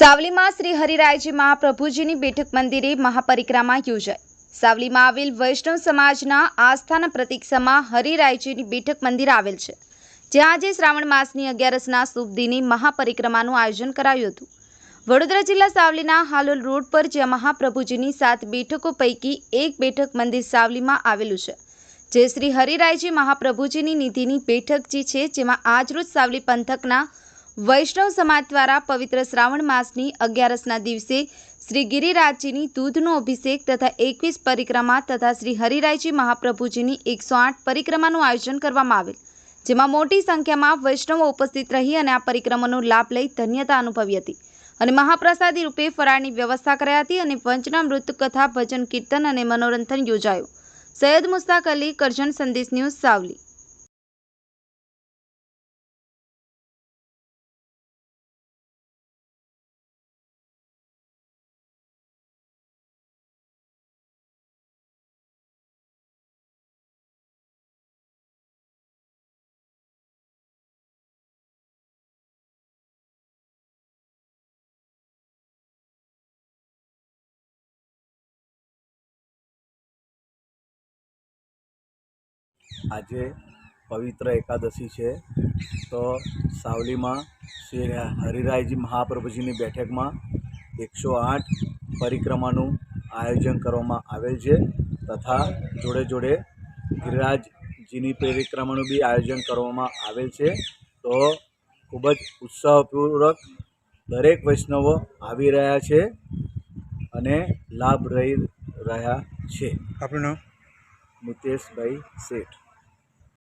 સાવલીમાં શ્રી હરિરાયજી મહાપ્રભુજીની બેઠક મંદિરે મહાપરિક્રમા યોજાઈ. સાવલીમાં આવેલ વૈષ્ણવ સમાજના આસ્થાના પ્રતીક્ષામાં હરિરાયજીની બેઠક મંદિર આવેલ છે, જ્યાં આજે શ્રાવણ માસની અગિયારસના શુભ દિને મહાપરિક્રમાનું આયોજન કરાયું હતું. વડોદરા જિલ્લા સાવલીના હાલોલ રોડ પર જ્યાં મહાપ્રભુજીની સાત બેઠકો પૈકી એક બેઠક મંદિર સાવલીમાં આવેલું છે, જે શ્રી હરિરાયજી મહાપ્રભુજીની નિધિની બેઠક જે છે, જેમાં આજરોજ સાવલી પંથકના વૈષ્ણવ સમાજ દ્વારા પવિત્ર શ્રાવણ માસની અગિયારસના દિવસે શ્રી ગિરિરાજજીની દૂધનો અભિષેક તથા એકવીસ પરિક્રમા તથા શ્રી હરિરાયજી મહાપ્રભુજીની એકસો આઠ પરિક્રમાનું આયોજન કરવામાં આવેલ. જેમાં મોટી સંખ્યામાં વૈષ્ણવો ઉપસ્થિત રહી અને આ પરિક્રમાનો લાભ લઈ ધન્યતા અનુભવી હતી અને મહાપ્રસાદી રૂપે ફરાળની વ્યવસ્થા કરાઈ હતી અને વંચના કથા, ભજન, કીર્તન અને મનોરંજન યોજાયું. સૈયદ મુસ્તાક અલી કરજણ સંદેશ ન્યૂઝ સાવલી. આજે પવિત્ર એકાદશી છે. તો સાવલીમાં શ્રી હરિરાયજી મહાપ્રભુજીની બેઠકમાં એકસો આઠ પરિક્રમાનું આયોજન કરવામાં આવેલ છે તથા જોડે જોડે ગિરિરાજજીની પરિક્રમાનું બી આયોજન કરવામાં આવેલ છે. તો ખૂબ જ ઉત્સાહપૂર્વક દરેક વૈષ્ણવો આવી રહ્યા છે અને લાભ રહી રહ્યા છે. આપણો નામ? મિતેશભાઈ શેઠ.